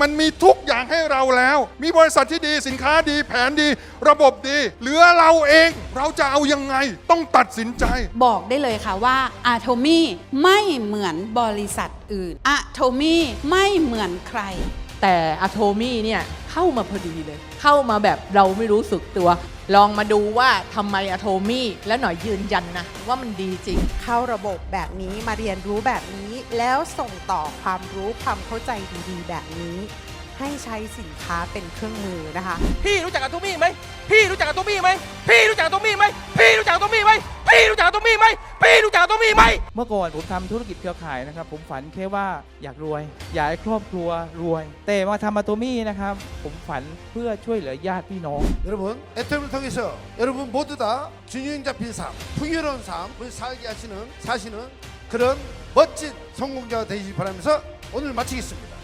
มันมีทุกอย่างให้เราแล้ว มีบริษัทที่ดีสินค้าดีแผนดี ระบบดี เหลือเราเอง เราจะเอายังไง ต้องตัดสินใจ บอกได้เลยค่ะว่าอะโทมี่ไม่เหมือนบริษัทอื่นอะโทมี่ไม่เหมือนใคร แต่อะโทมี่เนี่ย เข้ามาพอดีเลย เข้ามาแบบเราไม่รู้สึกตัว ลองมาดูว่าทำไมอะโทมี่และหน่อยยืนยันนะ ว่ามันดีจริง เข้าระบบแบบนี้มาเรียนรู้แบบนี้ แล้วส่งต่อความรู้ความเข้าใจดีๆ แบบนี้ ให้ใช้สินค้าเป็นเครื่องมือนะคะ พี่รู้จักอาตุมี่ไหมพี่รู้จักอาตุมี่ไหมพี่รู้จักอาตุมี่ไหมพี่รู้จักอาตุมี่ไหมมี่ไหม เมื่อก่อนผมทำธุรกิจเครือข่ายนะครับ ผมฝันแค่ว่าอยากรวย อยากให้ครอบครัวรวย แต่มาทำมาโตมี่นะครับ ผมฝันเพื่อช่วยเหลือญาติพี่น้อง 여러분 애템을 통해서 여러분 모두 다 균형 잡힌 삶, 풍요로운 삶을 살게 하시는 사시는 그런 멋진 성공자가 되시기 바라면서 오늘 마치겠습니다.